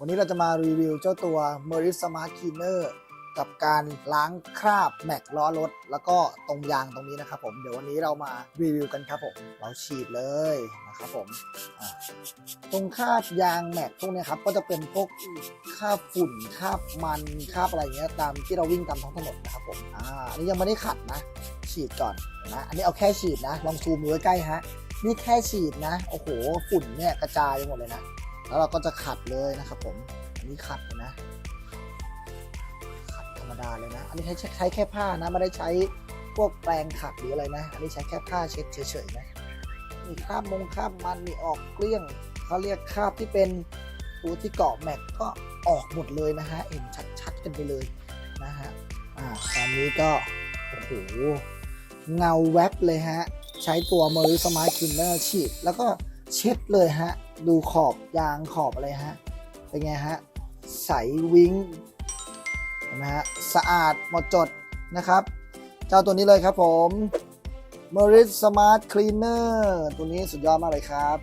วันนี้เราจะมารีวิวเจ้าตัว m e r i t Smart Cleaner กับการล้างคราบแม็กล้อรถ แล้วก็ตรงยางตรงนี้นะครับผมเดี๋ยววันนี้เรามารีวิวกันครับผมเราฉีดเลยนะครับผมตรงคราบยางแม็กพวกเนี้ยครับก็จะเป็นพวกคราบฝุ่นคราบมันคราบอะไรเงี้ยตามที่เราวิ่งตามท้องถนนนะครับผมอ่าอันนี้ยังไม่ได้ขัดนะ ฉีดก่อนนะอันนี้เอาแค่ฉีดนะ ลองซูมดูใกล้ฮะนี่แค่ฉีดนะโอ้โหฝุ่นเนี่ยกระจายไปหมดเลยนะ แล้วเราก็จะขัดเลยนะครับผม อันนี้ขัดเลยนะ ขัดธรรมดาเลยนะ อันนี้ใช้ใช้แค่ผ้านะ ไม่ได้ใช้พวกแปรงขัดหรืออะไรนะ อันนี้ใช้แค่ผ้าเช็ดเฉยๆนะมีคราบมงคราบมันมีออกเกลี้ยงเขาเรียกคราบที่เป็นตัวที่เกาะแม็กก็ออกหมดเลยนะฮะเห็นชัดๆกันไปเลยนะฮะอ่าตอนนี้ก็โอ้โหเงาแวบเลยฮะ ใช้ตัว m e r i s m a r t Cleaner ฉีดแล้วก็เช็ดเลยฮะ ดูขอบยางขอบอะไรฮะ เป็นไงฮะ ใสวิ้งเห็นไหมฮะ สะอาดหมดจดนะครับ เจ้าตัวนี้เลยครับผม m e r i s Smart Cleaner ตัวนี้สุดยอดมากเลยครับ